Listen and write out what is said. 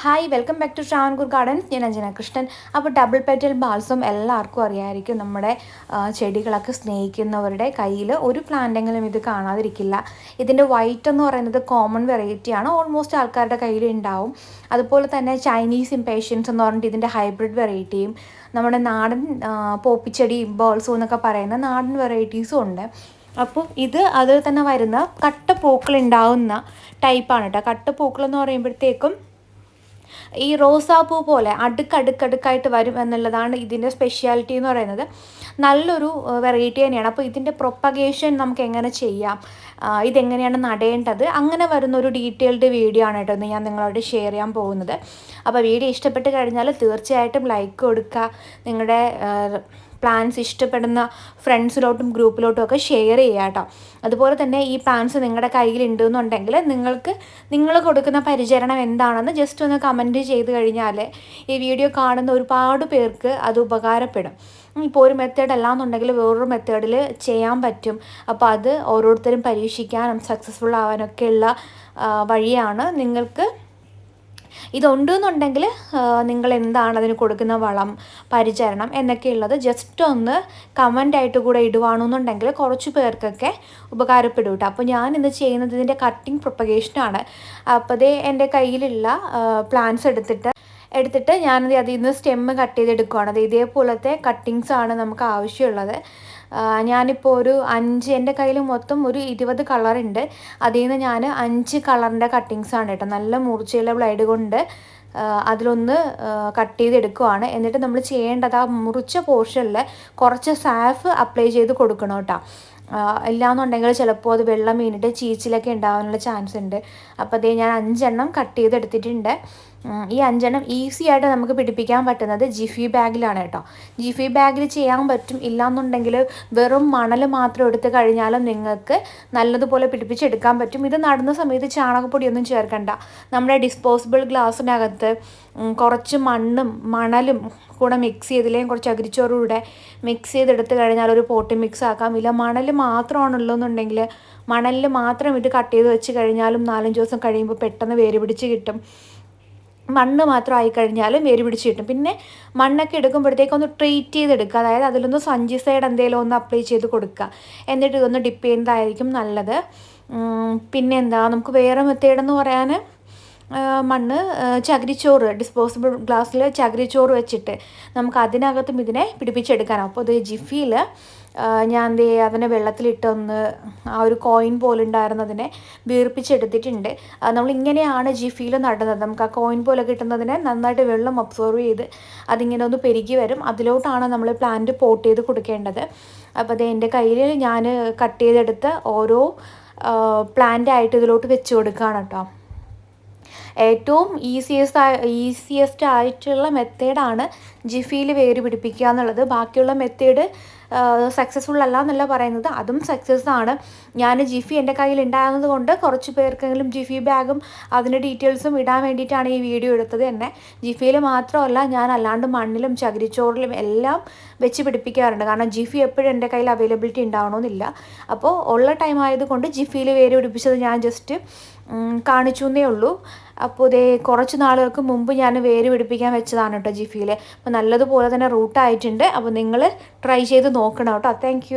Hi welcome back to Travancore gardens ഞാൻ അഞ്ജന കൃഷ്ണൻ. അപ്പോൾ double petal balsam എല്ലാവർക്കും അറിയാമായിരിക്കും നമ്മുടെ ചെടികളൊക്കെ സ്നേഹിക്കുന്നവരുടെ കയ്യിൽ ഒരു പ്ലാന്റെങ്കിലും ഇത് കാണാതിരിക്കില്ല. ഇതിന്റെ വൈറ്റ് എന്ന് പറയുന്നത് കോമൺ വെറൈറ്റിയാണ് ഓൾമോസ്റ്റ് ആൾക്കാരുടെ കയ്യിൽ ഉണ്ടാവും അതുപോലെ തന്നെ ചൈനീസ് ഇംപേഷ്യൻസ് എന്ന് പറഞ്ഞിട്ട് ഇതിന്റെ ഹൈബ്രിഡ് വെറൈറ്റിയും നമ്മുടെ നാടൻ പോപ്പിച്ചെടി ബോൾസും എന്നൊക്കെ പറയുന്ന നാടൻ വെറൈറ്റീസും ഉണ്ട്. അപ്പോൾ ഇത് അതിൽ തന്നെ വരുന്ന കട്ട ഉണ്ടാവുന്ന ടൈപ്പാണ് കേട്ടോ കട്ട എന്ന് പറയുമ്പോഴത്തേക്കും ഈ റോസാപ്പൂ പോലെ അടുക്കടുക്കടുക്കായിട്ട് വരും എന്നുള്ളതാണ് ഇതിന്റെ സ്പെഷ്യാലിറ്റി എന്ന് പറയുന്നത്. നല്ലൊരു വെറൈറ്റി തന്നെയാണ്. അപ്പോൾ ഇതിന്റെ പ്രൊപ്പഗേഷൻ നമുക്ക് എങ്ങനെ ചെയ്യാം ഇതെങ്ങനെയാണ് നടേണ്ടത്? അങ്ങനെ വരുന്ന ഒരു ഡീറ്റെയിൽഡ് വീഡിയോ ആണ് കേട്ടോ ഞാൻ നിങ്ങളോട് ഷെയർ ചെയ്യാൻ പോകുന്നത്. അപ്പോൾ വീഡിയോ ഇഷ്ടപ്പെട്ട് കഴിഞ്ഞാൽ തീർച്ചയായിട്ടും ലൈക്ക് കൊടുക്കുക. നിങ്ങളുടെ പ്ലാൻസ് ഇഷ്ടപ്പെടുന്ന ഫ്രണ്ട്സിലോട്ടും ഗ്രൂപ്പിലോട്ടും ഒക്കെ ഷെയർ ചെയ്യുക കേട്ടോ. അതുപോലെ തന്നെ ഈ പ്ലാൻസ് നിങ്ങളുടെ കയ്യിൽ ഉണ്ടെന്നുണ്ടെങ്കിൽ നിങ്ങൾക്ക് നിങ്ങൾ കൊടുക്കുന്ന പരിചരണം എന്താണെന്ന് ജസ്റ്റ് ഒന്ന് കമന്റ് ചെയ്ത് കഴിഞ്ഞാൽ ഈ വീഡിയോ കാണുന്ന ഒരുപാട് പേർക്ക് അത് ഉപകാരപ്പെടും. ഇപ്പോൾ ഒരു മെത്തേഡ് അല്ലാന്നുണ്ടെങ്കിൽ വേറൊരു മെത്തേഡിൽ ചെയ്യാൻ പറ്റും. അപ്പോൾ അത് ഓരോരുത്തരും പരീക്ഷിക്കാനും സക്സസ്ഫുൾ ആവാനൊക്കെയുള്ള വഴിയാണ് നിങ്ങൾക്ക് ഇതുണ്ട് എന്നുണ്ടെങ്കിൽ നിങ്ങൾ എന്താണ് അതിന് കൊടുക്കുന്ന വളം പരിചരണം എന്നൊക്കെയുള്ളത് ജസ്റ്റ് ഒന്ന് കമന്റായിട്ട് കൂടെ ഇടുവാണെന്നുണ്ടെങ്കിൽ കുറച്ച് പേർക്കൊക്കെ ഉപകാരപ്പെടും കേട്ടോ. അപ്പോൾ ഞാൻ ഇന്ന് ചെയ്യുന്നത് ഇതിന്റെ കട്ടിങ് പ്രൊപ്പഗേഷനാണ് അപ്പോൾ അതേ എന്റെ കയ്യിലുള്ള പ്ലാന്റ്സ് എടുത്തിട്ട് എടുത്തിട്ട് ഞാനത് അതിൽ നിന്ന് സ്റ്റെമ്മ് കട്ട് ചെയ്തെടുക്കുകയാണ് അത് ഇതേപോലത്തെ കട്ടിങ്സ് ആണ് നമുക്ക് ആവശ്യമുള്ളത്. ഞാനിപ്പോൾ ഒരു അഞ്ച് എന്റെ കയ്യിൽ മൊത്തം ഒരു ഇരുപത് കളറുണ്ട് അതിൽ നിന്ന് ഞാൻ അഞ്ച് കളറിന്റെ ആണ് കേട്ടോ. നല്ല മൂർച്ചയുള്ള ബ്ലൈഡ് കൊണ്ട് അതിലൊന്ന് കട്ട് ചെയ്തെടുക്കുവാണ്. എന്നിട്ട് നമ്മൾ ചെയ്യേണ്ടത് ആ മുറിച്ച പോർഷനിൽ കുറച്ച് സാഫ് അപ്ലൈ ചെയ്ത് കൊടുക്കണം കേട്ടോ. ഇല്ലാന്നുണ്ടെങ്കിൽ ചിലപ്പോൾ അത് വെള്ളം വീണിട്ട് ചീച്ചിലൊക്കെ ഉണ്ടാകാനുള്ള ചാൻസ് ഉണ്ട്. അപ്പോൾ അതേ ഞാൻ അഞ്ചെണ്ണം കട്ട് ചെയ്തെടുത്തിട്ടുണ്ട്. ഈ അഞ്ചെണ്ണം ഈസി ആയിട്ട് നമുക്ക് പിടിപ്പിക്കാൻ പറ്റുന്നത് ജിഫി ബാഗിലാണ് കേട്ടോ. ജിഫി ബാഗിൽ ചെയ്യാൻ പറ്റും ഇല്ലാന്നുണ്ടെങ്കിൽ വെറും മണൽ മാത്രം എടുത്തു കഴിഞ്ഞാലും നിങ്ങൾക്ക് നല്ലതുപോലെ പിടിപ്പിച്ചെടുക്കാൻ പറ്റും. ഇത് നടുന്ന സമയത്ത് ചാണകപ്പൊടിയൊന്നും ചേർക്കണ്ട. നമ്മുടെ ഡിസ്പോസിബിൾ ഗ്ലാസ്സിനകത്ത് കുറച്ച് മണ്ണും മണലും കൂടെ മിക്സ് ചെയ്തില്ലെങ്കിൽ കുറച്ച് അകരിച്ചോറും കൂടെ മിക്സ് ചെയ്തെടുത്ത് കഴിഞ്ഞാൽ ഒരു പോട്ടി മിക്സ് ആക്കാം. ഇല്ല മണൽ മാത്രമാണുള്ളതെന്നുണ്ടെങ്കിൽ മണലിൽ മാത്രം ഇത് കട്ട് ചെയ്ത് വെച്ച് കഴിഞ്ഞാലും നാലഞ്ച് ദിവസം കഴിയുമ്പോൾ പെട്ടെന്ന് വേര് പിടിച്ച് കിട്ടും. മണ്ണ് മാത്രം ആയിക്കഴിഞ്ഞാലും വേര് പിടിച്ച് കിട്ടും. പിന്നെ മണ്ണൊക്കെ എടുക്കുമ്പോഴത്തേക്ക് ഒന്ന് ട്രീറ്റ് ചെയ്തെടുക്കുക. അതായത് അതിലൊന്ന് സൈഡ് എന്തെങ്കിലും ഒന്ന് അപ്ലൈ ചെയ്ത് കൊടുക്കുക. എന്നിട്ട് ഇതൊന്ന് ഡിപ്പ് ചെയ്യുന്നതായിരിക്കും നല്ലത്. പിന്നെ എന്താ? നമുക്ക് വേറെ മെത്തേഡെന്ന് പറയാൻ മണ്ണ് ചകിരിച്ചോറ് ഡിസ്പോസിബിൾ ഗ്ലാസ്സിൽ ചകിരിച്ചോറ് വെച്ചിട്ട് നമുക്ക് അതിനകത്തും ഇതിനെ പിടിപ്പിച്ചെടുക്കാനാണ് അപ്പോൾ ഇത് ജിഫിയിൽ ഞാൻ ദേ അതിനെ വെള്ളത്തിലിട്ടൊന്ന് ആ ഒരു കോയിൻ പോലെ ഉണ്ടായിരുന്നതിനെ വീർപ്പിച്ചെടുത്തിട്ടുണ്ട്. നമ്മൾ ഇങ്ങനെയാണ് ജിഫിയിൽ നടുന്നത്. നമുക്ക് ആ കോയിൻ പോലെ കിട്ടുന്നതിനെ നന്നായിട്ട് വെള്ളം അബ്സോർവ് ചെയ്ത് അതിങ്ങനെ ഒന്ന് പെരുകി വരും. അതിലോട്ടാണ് നമ്മൾ പ്ലാന്റ് പോട്ട് ചെയ്ത് കൊടുക്കേണ്ടത്. അപ്പോൾ അത് എന്റെ കയ്യിൽ ഞാൻ കട്ട് ചെയ്തെടുത്ത് ഓരോ പ്ലാന്റ് ആയിട്ട് ഇതിലോട്ട് വെച്ച് കൊടുക്കുകയാണ് കേട്ടോ. ഏറ്റവും ഈസിയസ്റ്റ് ഈസിയസ്റ്റ് ആയിട്ടുള്ള മെത്തേഡാണ് ജിഫിയിൽ വേര് പിടിപ്പിക്കുക എന്നുള്ളത്. ബാക്കിയുള്ള മെത്തേഡ് സക്സസ്ഫുൾ അല്ല എന്നല്ല പറയുന്നത്. അതും സക്സസ് ആണ്. ഞാൻ ജിഫി എന്റെ കയ്യിൽ ഉണ്ടാകുന്നത് കൊണ്ട് കുറച്ച് പേർക്കെങ്കിലും ജിഫി ബാഗും അതിന്റെ ഡീറ്റെയിൽസും ഇടാൻ വേണ്ടിയിട്ടാണ് ഈ വീഡിയോ എടുത്തത് തന്നെ ജിഫിയിൽ മാത്രമല്ല ഞാൻ അല്ലാണ്ട് മണ്ണിലും ചകിരിച്ചോറിലും എല്ലാം വെച്ച് പിടിപ്പിക്കാറുണ്ട്. കാരണം ജിഫി എപ്പോഴും എന്റെ കയ്യിൽ അവൈലബിലിറ്റി ഉണ്ടാവണമെന്നില്ല. അപ്പോൾ ഉള്ള ടൈം ആയതുകൊണ്ട് ജിഫിയിൽ വേര് പിടിപ്പിച്ചത് ഞാൻ ജസ്റ്റ് കാണിച്ചു എന്നേ ഉള്ളൂ. അപ്പോൾ ഇതേ കുറച്ച് നാളുകൾക്ക് മുമ്പ് ഞാൻ വേര് പിടിപ്പിക്കാൻ വെച്ചതാണ് കേട്ടോ ജിഫിയിൽ അപ്പോൾ നല്ലതുപോലെ തന്നെ റൂട്ടായിട്ടുണ്ട് അപ്പോൾ നിങ്ങൾ ട്രൈ ചെയ്ത് നോക്കണം കേട്ടോ താങ്ക്